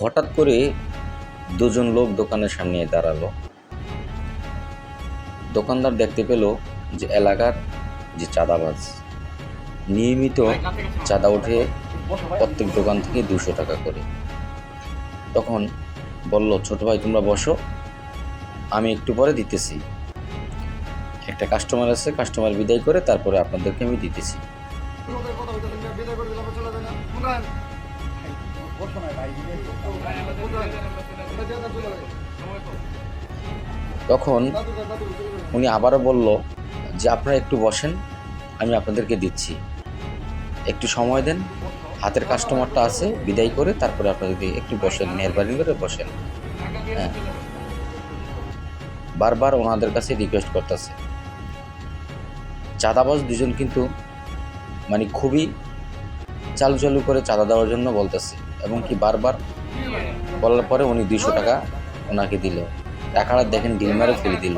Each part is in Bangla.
হঠাৎ করে দুজন লোক দোকানের সামনে দাঁড়াল। দোকানদার দেখতে পেল যে এলাকার যে চাঁদাবাজ, নিয়মিত চাঁদা উঠে প্রত্যেক দোকান থেকে দুশো টাকা করে। তখন বলল, ছোট ভাই, তোমরা বসো, আমি একটু পরে দিতেছি। একটা কাস্টমার আছে কাস্টমার বিদায় করে তারপরে আপনাদেরকে আমি দিতেছি। তখন। উনি আবারও বলল যে, আপনারা একটু বসেন, আমি আপনাদেরকে দিচ্ছি। একটু সময় দেন, হাতের কাস্টমারটা আছে, বিদায় করে তারপরে আপনাদেরকে একটু বসেন, মেহরবানি করে বসেন। হ্যাঁ। বারবার ওনাদের কাছে রিকোয়েস্ট করতেছে। চাঁদাবাজ দুজন কিন্তু মানে খুবই চালু চালু করে চাঁদা দেওয়ার জন্য বলতেছে। এবং কি বারবার বলার পরে উনি দুইশো টাকা ওনাকে দিল। টাকাটা দেখেন ডিল মেরে ফেলে দিল।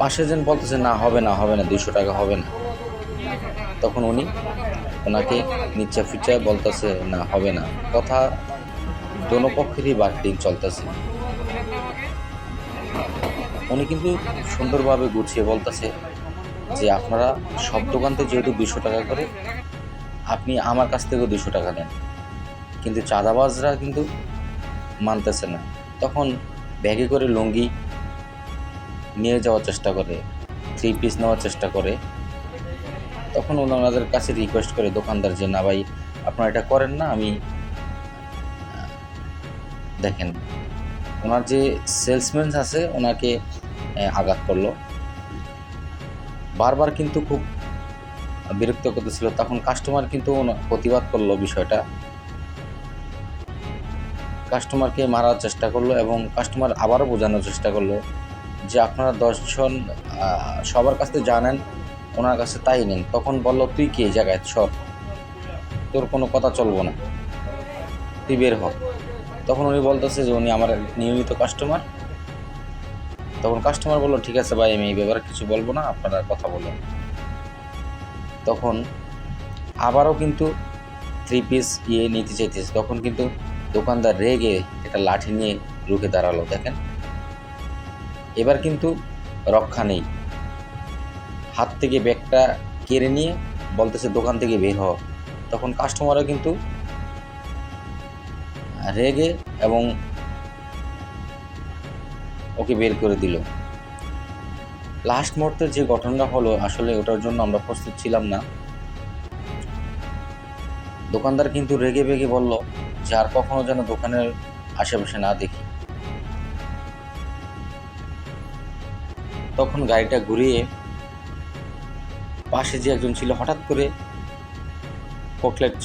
পাশে জন বলতেছে, না, হবে না হবে না, দুইশো টাকা হবে না। তখন উনি ওনাকে নিচে ফিচে বলতেছে, না, হবে না। কথা দোনো পক্ষেরই বার্গেনিং চলতেছে। উনি কিন্তু সুন্দরভাবে গুছিয়ে বলতেছে যে আপনারা সব দোকান থেকে যেহেতু দুশো টাকা করে, আপনি আমার কাছ থেকেও দুশো টাকা দেন কিন্তু চাঁদাবাজরা কিন্তু মানতেছে না। তখন ব্যাগে করে লুঙ্গি নিয়ে যাওয়ার চেষ্টা করে থ্রি পিস নেওয়ার চেষ্টা করে। তখন ওনাদের কাছে রিকোয়েস্ট করে, দোকানদার যে, না ভাই, আপনারা এটা করেন না, আমি দেখেন। ওনার যে সেলসম্যান আছে, ওনাকে আঘাত করল। বারবার কিন্তু খুব বিরক্ত করতেছিল। তখন কাস্টমার কিন্তু প্রতিবাদ করল বিষয়টা। কাস্টমারকে মারার চেষ্টা করল এবং কাস্টমার আবারও বোঝানোর চেষ্টা করল যে আপনারা দশজন সবার কাছে জানেন ওনার কাছে তাই নেন। তখন বলল, তুই কে জায়গায়? সব তোর কোনো কথা চলবো না। তুই বের হ। তখন উনি বলতেছে যে উনি আমার নিয়মিত কাস্টমার তখন কাস্টমার বলল, ঠিক আছে ভাই, আমি এই ব্যাপারে কিছু বলব না, আপনারা কথা বলুন। তখন আবারও কিন্তু থ্রি পিস ইয়ে নিতে চাইতেছে। তখন কিন্তু দোকানদার রেগে একটা লাঠি নিয়ে রুখে দাঁড়াল, দেখেন। এবার কিন্তু রক্ষা নেই। হাত থেকে ব্যাগটা কেড়ে নিয়ে বলতেছে, দোকান থেকে বের হ তখন কাস্টমারও কিন্তু রেগে এবং ওকে বের করে দিল। লাস্ট মুহূর্তে যে ঘটনাটা হলো, আসলে ওটার জন্য আমরা প্রস্তুত ছিলাম না। দোকানদার কিন্তু রেগে বেগে বলল যে আর কখনো যেন দোকানের আশেপাশে না দেখি। তখন গাড়িটা ঘুরিয়ে পাশে যে একজন ছিল, হঠাৎ করে ককলেট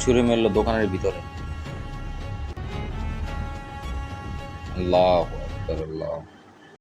ছুঁড়ে মেরলো দোকানের ভিতরে। আল্লাহ আকবার, আল্লাহ